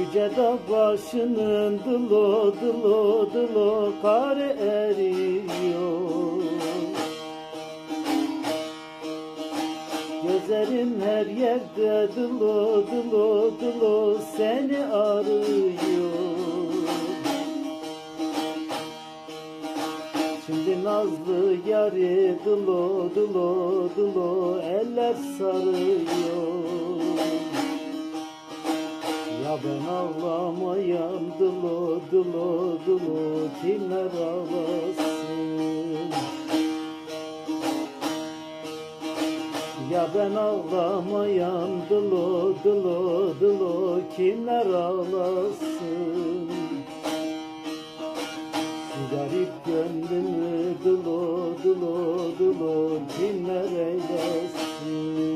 Yüce dağ başının dılo dılo dılo kar eriyor. Gözlerim her yerde dılo dılo dılo seni arıyor. Şimdi nazlı yari dılo dılo dılo eller sarıyor Ya ben ağlamayan dılo dılo dılo kimler ağlasın Ya ben ağlamayan dılo dılo dılo kimler ağlasın garip gönlümü dılo dılo dılo kimler eylesin